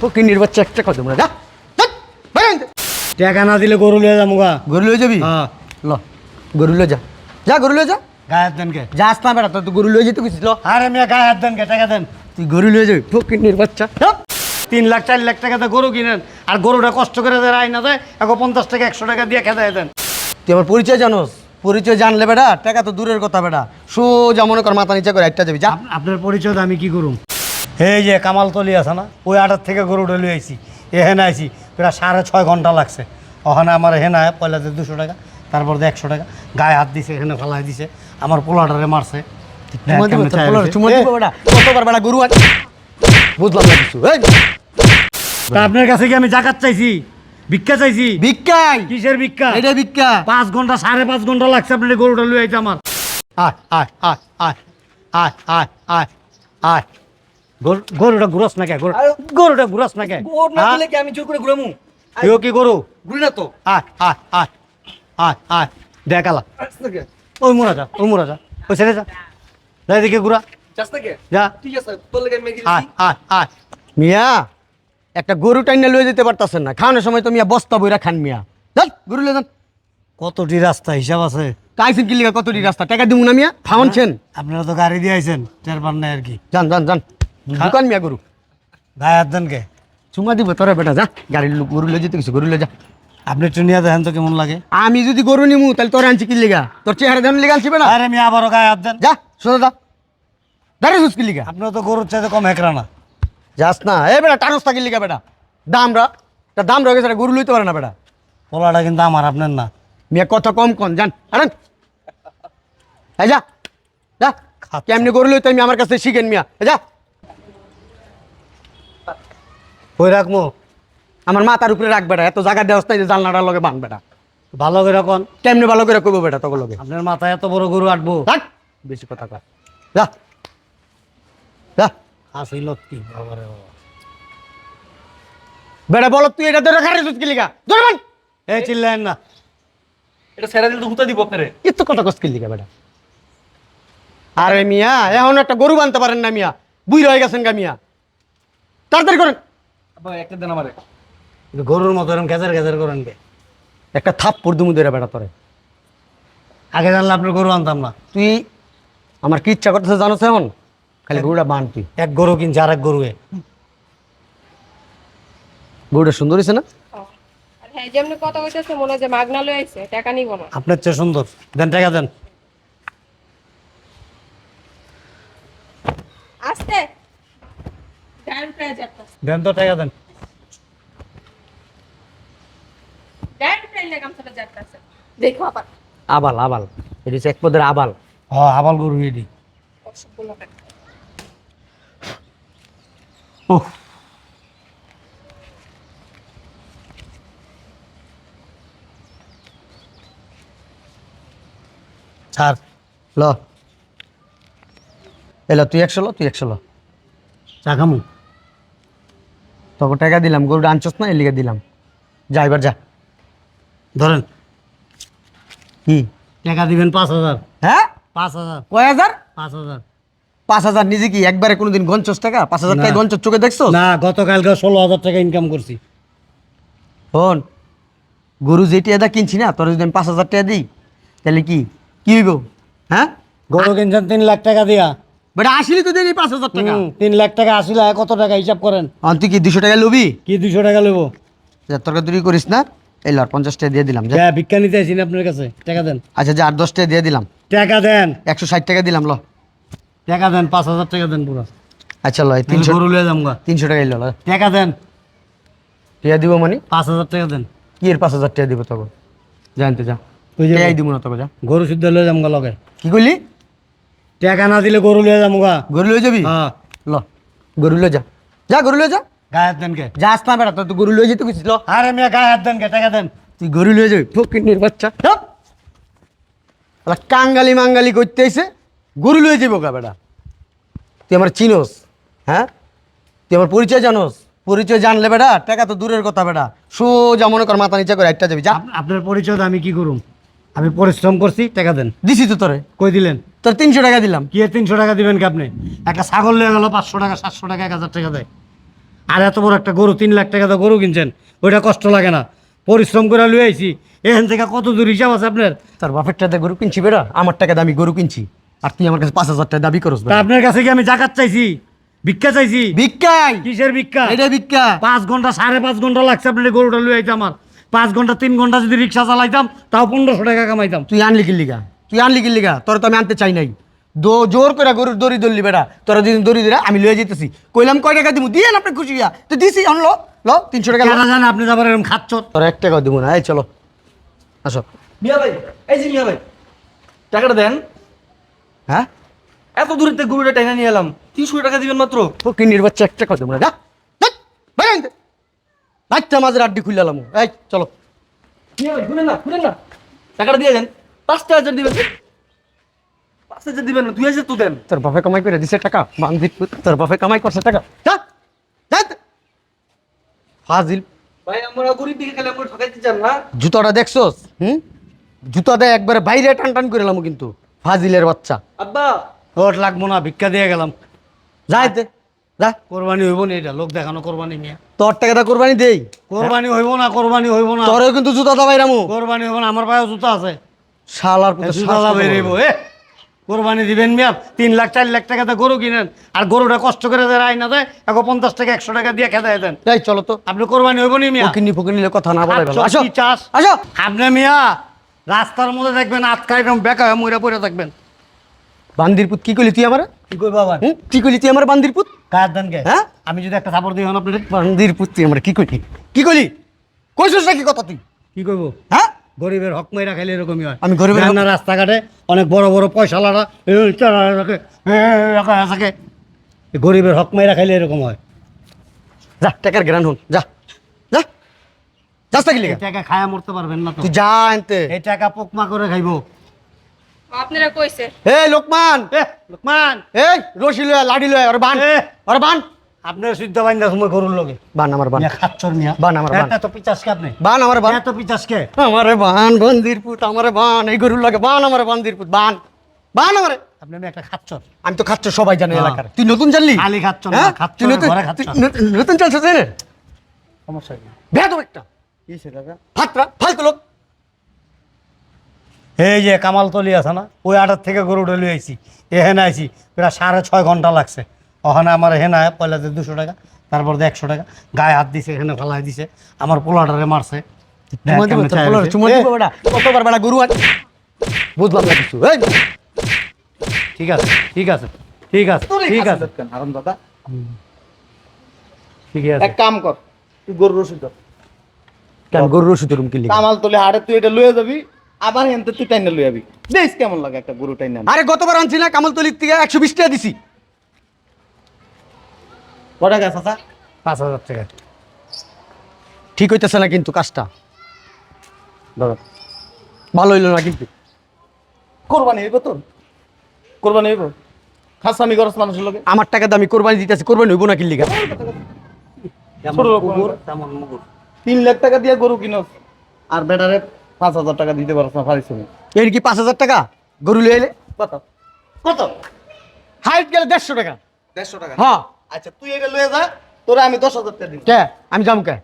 ফকিনির বাচ্চা একটা কথা মনে যা। টাকা না দিলে গরু লিয়ে যাব গা। গরু লয়ে যাবি? হ্যাঁ। ল গরু লয়ে যা। যা গরু লয়ে যা। গায়ে হাত দেন কে? যাস না বেটা তোর তো গরু লয়ে যেতে গেছিস ল। আরে মিয়া গায়ে হাত দেন কে? টাকা দেন। তুই গরু লয়ে যাবি ফকিনির বাচ্চা। ধ্যাৎ। তিন লাখ চার লাখ টাকাতে গরু কিনেন আর গরুটা কষ্ট করে দেয় আইনা দেয় এখন পঞ্চাশ টাকা একশো টাকা দিয়ে খেতে দেন। তুই আমার পরিচয় জানোস? পরিচয় জানলে বেটা টাকা তো দূরের কথা বেটা। সোজা মনে কর মাথা নিচে করে একটা যাবি যা। আপনার পরিচয় আমি কি করুম? এই যে কামাল তলি আছে না ওই আটার থেকে গরুটা লিয়ে আইছি এখানে আইছি প্রায় সাড়ে ছয় ঘণ্টা লাগছে। ওখানে আমার হেনা পয়লাতে দুশো টাকা তারপর একশো টাকা গায়ে হাত দিছে এখানে ফালাই দিছে আমার পোলাটারে মারছে। গরু বুঝলাম না কিছু তা আপনার কাছে কি আমি জাকাত চাইছি? ভিক্ষা চাইছি? ভিক্ষাই। কিসের ভিক্ষা? এটা ভিক্ষা। পাঁচ ঘণ্টা সাড়ে পাঁচ ঘণ্টা লাগছে আপনার গরুটা লুয়ে আইতে আমার। আয় আয় আয় আয় আয় আয় আয় আয়। গরু- গরুটা ঘুরস না কে? গরু- গরুটা গুরস না কে? গরু না হ্যাঁ? কি আমি জোর করে ঘুরামু? তুইও কি গরু? ঘুরি না তো। আয় আয় আয় আয় আয়। দেখালা ওই মোরা যা ওই মোরা যা। ওই ছেড়ে যা। যা এদিকে ঘুরা। যা। ঠিক আছে তোর লেগে মেগি আয় আয় আয়। মিয়া একটা গরু টাইনা লয়ে যেতে পারতাছেন না। খাওয়ানোর সময় তো মিয়া বস্তা বইরা খান মিয়া। যান গরু লয়ে যান। কতটি রাস্তা হিসাব আছে? কাইছেন কি লিগা? কতটি রাস্তা? টাকা দিমু না মিয়া? খাওয়ানছেন? আপনারা তো গাড়ি দিয়ে আইছেন চার পান নাই আর কি। যান যান যান। দোকান মিয়া গরু গায়ে হাত দেন কে চুমা দিব তোরা বেটা যা গাড়ির লোক গরু লয়ে যেতে কিছু গরু লয়ে যা আপনি একটু নিয়ে দেখেন তো কেমন লাগে আমি যদি গরু নিমু তাহলে তোর আনছি কি লিগা তোর চেহারা দেন লিগা আনছি বেটা আরে আমি আবারও গায়ে হাত দেন যা সোজা যা দাঁড়িয়ে সুস কি লিগা আপনার তো গরুর চাইতে কম হেকরা না যাস না এ বেটা টানস থাকি লিগা বেটা দাম রা তা দাম রয়ে গেছে গরু লইতে পারে না বেটা পোলাটা কিন্তু আমার আপনার না মিয়া কথা কম কন জান আরেন এই যা যা কেমনি গরু লইতে আমি আমার কাছে শিখেন মিয়া এই যা কই রাখব আমার মাথার উপরে রাখ বেটা এত জায়গা দেওয়া যে জানলাটার লগে বান বেটা। ভালো করে কোন? কেমনি ভালো করে কইবো বেটা তোকে লগে? আপনার মাথায় এত বড় গরু আটবো। থাক বেশি কথা কয়। যা। যা। হাসি লত্তি বাবারে বাবা। বেটা বল তুই এটা ধরে খারে সুত কি লিগা? এই না। এটা ছেড়ে দিলে তো হুতা দিব আপনারে এত কথা কস কি লিগা বেটা? আরে মিয়া এখন একটা গরু বানতে পারেন না মিয়া। বুই রয়ে গেছেন গা মিয়া। তাড়াতাড়ি করেন। একটা দেন আমারে। গরুর মতো এরকম গেজার গেজার করেন কে? একটা থাপ বেটা তোরে। আগে জানলে আপনার গরু আনতাম না। তুই আমার কি ইচ্ছা করতেছে জানো এখন? খালি গরুটা বান তুই। এক গরু কিনছে আর এক গরুয়ে গরুটা সুন্দর হয়েছে না? হ্যাঁ যেমনি কথা কইতেছে মনে হয় যে মাগনা লই আইছে টাকা নিব না। আপনার চেয়ে সুন্দর। দেন টাকা দেন। আস্তে। দেন তো টাকা দেন। দেখো আবার। আবাল আবাল। এটি এক পদের আবাল। হ আবাল গরু এটি। ওহ ছাড় ল। এলো তুই একশো ল তুই একশো ল। চা খামু? তোকে টাকা দিলাম গরুটা আনছস না এর লিগে দিলাম। যা এবার যা। ধরেন। কি? টাকা দিবেন পাঁচ হাজার। হ্যাঁ? পাঁচ হাজার। কয় হাজার? পাঁচ হাজার। পাঁচ হাজার নিজে কি একবারে কোনোদিন গঞ্চস টাকা? পাঁচ হাজার টাকা। গঞ্চস চোখে দেখছ না গতকালকে ষোলো হাজার টাকা ইনকাম করছি। হন গরু যেটি এদা কিনছি না তোর যদি আমি পাঁচ হাজার টাকা দিই তাহলে কি? কি হইব? হ্যাঁ? গরু কিনছেন তিন লাখ টাকা দিয়া। বেটা আসিলি তো দিলি পাঁচ হাজার টাকা। তিন লাখ টাকা আসিল কত টাকা হিসাব করেন? আর তুই কি দুশো টাকা লবি? কি দুশো টাকা নেব যা করিস না। এই লর পঞ্চাশ টাকা দিয়ে দিলাম যা। ভিক্ষা নিতে আপনার কাছে টাকা দেন। আচ্ছা যা আট দশ টাকা দিয়ে দিলাম। টাকা দেন। একশো ষাট টাকা দিলাম ল। টাকা দেন পাঁচ হাজার টাকা দেন পুরো। আচ্ছা লয় তিনশো লিয়ে যামগা। তিনশো টাকা এলো টাকা দেন। টাকা দিব মানে? পাঁচ হাজার টাকা দেন। কি এর পাঁচ হাজার টাকা দিব তোকে? জানতে যা। যে দিব না তোকে যা। গরু শুদ্ধ লিয়ে যামগা লগে। কি করলি টাকা না দিলে গরু লিয়ে যামগা গরু লয়ে যাবি? হ্যাঁ। ল গরু লয়ে যা। যা গরু লয়ে যা। গায়ে হাত দেন কে? যাস না তোর তো গরু লয়ে যেতে গেছিস ল। আরে মেয়ে গায়ে হাত দেন কে? টাকা দেন। তুই গরু লয়ে যাবি ফকির বাচ্চা। শালা কাঙ্গালি মাঙ্গালি করতে এসে গরু লয়ে যাব গা বেটা। তুই আমার চিনোস হ্যাঁ? তুই আমার পরিচয় জানোস। পরিচয় জানলে বেটা টাকা তো দূরের কথা বেটা। সোজা মনে কর মাথা নিচে করে একটা যাবি যা। আপনার পরিচয় আমি কি করুম? আমি পরিশ্রম করছি টাকা দেন। দিছি তো তোরে। কই দিলেন? তোর তিনশো টাকা দিলাম। কি তিনশো টাকা দিবেন কি আপনি? একটা ছাগল লিয়ে গেল পাঁচশো টাকা সাতশো টাকা এক হাজার টাকা দেয়। আর এত বড় একটা গরু তিন লাখ টাকা তো গরু কিনছেন ওইটা কষ্ট লাগে না। পরিশ্রম করে লুয়ে আইছি। এখান থেকে কত দূর হিসাব আছে আপনার? তোর বাপের টাকা গরু কিনছি বেটা আমার টাকা দামি গরু কিনছি। আর তুই আমার কাছে পাঁচ হাজার টাকা দাবি করস তা আপনার কাছে কি আমি জাকাত চাইছি? ভিক্ষা চাইছি? ভিক্ষাই! কিসের ভিক্ষা? এটা ভিক্ষা। পাঁচ ঘণ্টা সাড়ে পাঁচ ঘণ্টা লাগছে আপনার গরুটা লুয়ে আইতে আমার। পাঁচ ঘণ্টা তিন ঘণ্টা যদি রিক্সা চালাইতাম তাও পনেরোশো টাকা কামাইতাম। তুই আনলি কিল্লিগা তুই আনলি কিল্লিগা তোর তো আমি আনতে চাই নাই। দো জোর করে গরুর দড়ি ধরলি বেটা তোরা দুদিন দড়ি ধরে আমি লয়ে যেতেছি কইলাম কয় টাকা দিব দিয়ে আপনি খুশি হইয়া। তো দিছি আনলো ল। তিনশো টাকা জানে আপনি যাবার এরকম খাচ্ছ? তোর এক টাকাও দিব না। এই চলো। আসো। মিয়া ভাই এই যে মিয়া ভাই টাকাটা দেন। হ্যাঁ? এত দূরে থেকে গরুটা নিয়ে এলাম। তিনশো টাকা দিবেন মাত্র। ফকির বাচ্চা এক টাকাও দেবো না। যা। বাচ্চা মাঝের আড্ডি খুললাম এই চলো। মিয়া ভাই শুনেন না না। টাকাটা দিয়ে দেন। পাঁচটা হাজার দিবেন। পাঁচ হাজার দিবেন না দুই হাজার তো দেন। তোর বাপে কামাই করে দিছে টাকা তোর বাপে কামাই করছে টাকা। যা যা। তে। ফাজিল। ভাই আমরা গরিব দিকে খেলে আমরা ঠকাইতে চান না? জুতোটা দেখছোস? হুম? জুতা দেয় একবারে বাইরে টান টান করে এলাম কিন্তু ফাজিলের বাচ্চা। আব্বা। লাগবো না ভিক্ষা দিয়ে গেলাম। যাইতে যা। কোরবানি হইব না এটা লোক দেখানো কোরবানি নিয়ে। তোর টাকাটা কোরবানি দেই। কোরবানি হইব না কোরবানি হইব না। তোরও কিন্তু জুতা দাবাই রামু। কোরবানি হইব না আমার পায়েও জুতা আছে। শালার রইব বড়। এ? কোরবানি দিবেন মিয়া তিন লাখ চার লাখ টাকাতে গরু কিনেন আর গরুটা কষ্ট করে দেয় আইনা দেয় এখন পঞ্চাশ টাকা একশো টাকা দিয়ে খেতে দেন। এই চলো তো। আপনি কোরবানি হইব নি মিয়া? ফকিনি ফকিনিলে কথা না আচ্ছা, আসো চাস আসো। আপনি মিয়া রাস্তার মধ্যে দেখবেন আটকা এরকম বেকা হয়ে মইরা পড়ে থাকবেন। বান্দির পুত কি কইলি তুই আমার? কি কই বাবা কি কইলি তুই আমার বান্দির পুত? কার দেন কে হ্যাঁ? আমি যদি একটা সাপোর্ট দিই হন আপনার বান্দির পুত তুই আমার কি কইলি? কি কইলি? কইছিস নাকি কথা তুই? কি করব হ্যাঁ? গরিবের হক মাইরা খাইলে এরকমই হয়। আমি গরিবের না রাস্তাঘাটে অনেক বড় বড় চারা রাখে, থাকে গরিবের হক মাইরা খাইলে এরকম হয়। যা টাকার গ্রান হন যা যা যাস নাকি এই লিগা। টাকা খায়া মরতে পারবেন না তো। তুই যা আনতে এই টাকা পোকমা করে খাইবো। আপনারা কইছে? এই লোকমান! এ লোকমান! এই রশি লয় লাডি লয় ওর বান। ওর বান। আপনার সিদ্ধ বাইন্দা সময় গরুর লগে। বান আমার বান। খাচ্ছর মিয়া বান আমার বান। এত পিচাস কে আপনি বান আমার বান। এত পিচাস কে? আমারে বান বন্দির পুত আমারে বান এই গরুর লাগে বান আমারে বান্দির পুত বান। বান আমারে। আপনি একটা খাচ্ছর। আমি তো সবাই জানে হ্যাঁ। এলাকার। তুই নতুন জানলি? খালি না, হ্যাঁ? নতুন ঘরে খাচ্ছ তুই না। নতুন- নতুন চলছিস না সমস্যা কি? একটা। ফাত্রা ফালতু লোক এই যে কামালতলি আছে না ওই আটার থেকে গরু লুয়ে আইছি। এখানে আইছি প্রায় সাড়ে ছয় ঘণ্টা লাগছে। ওখানে আমার হেনা পয়লাতে দুশো টাকা তারপর একশো টাকা গায়ে হাত দিছে এখানে ফালাই দিছে আমার পোলাটারে মারছে। কতবার গরু বুঝলাম না কিছু ঠিক আছে ঠিক আছে ঠিক আছে ঠিক আছে। হারাম দাদা। ঠিক আছে। এক কাম কর তুই গরুর ওষুধ। কেন গরুর ওষুধ রুম কিনলি কামাল তোলে হাড়ে তুই এটা লয়ে যাবি আবার হেনতে তুই টাইনে লয়ে যাবি। দেখ কেমন লাগে একটা গরু টাইনে। আরে গতবার আনছি না কামাল তলির থেকে একশো বিশ টাকা দিছি। কটা গেছে চাচা? পাঁচ হাজার টাকা। ঠিক হইতেছে না কিন্তু কাজটা। দাদা ভালো হইল না কিন্তু। কোরবানি হইব তোর কোরবানি হইব? খাস আমি করস মানুষের লোকে আমার টাকা দামি কোরবানি দিতেছে কোরবানি হইব না কিনলি গা ছোট লোক তেমন মুগুর। তিন লাখ টাকা দিয়ে গরু কিনস আর বেটারে পাঁচ হাজার টাকা দিতে পারছ না পারিস তুমি এর কি পাঁচ হাজার টাকা? গরু লিয়ে এলে? কত? কত? হাইট গেলে দেড়শো টাকা। দেড়শো টাকা। হ্যাঁ। আচ্ছা তুই এটা লয়ে যা তোরে আমি দশ হাজার টাকা দিব। কে? আমি যাম কে?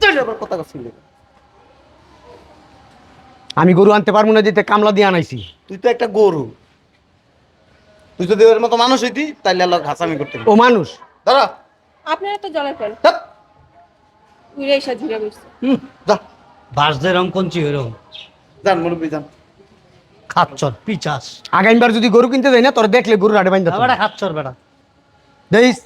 তুই আবার কথা করছিলি আমি গরু আনতে পারব না যেতে কামলা দিয়ে আনাইছি। তুই তো একটা গরু। তুই যদি ওর মতো মানুষ হইতি তাইলে আল্লাহর ঘাসামি করতে ও মানুষ? দাঁড়া আপনারা তো জলে ফেল ধ্যাৎ, উড়ে এসে ঝুড়ে বসছে যা। বাস যেরকম কঞ্চি এরকম যান মুরব্বী যান। খাচ্ছর পিচাস। আগামীবার যদি গরু কিনতে যাই না তোর দেখলে গরু আড়ে বাইন্দা বেটা খাচ্ছর বেটা। ഡേയ്സ്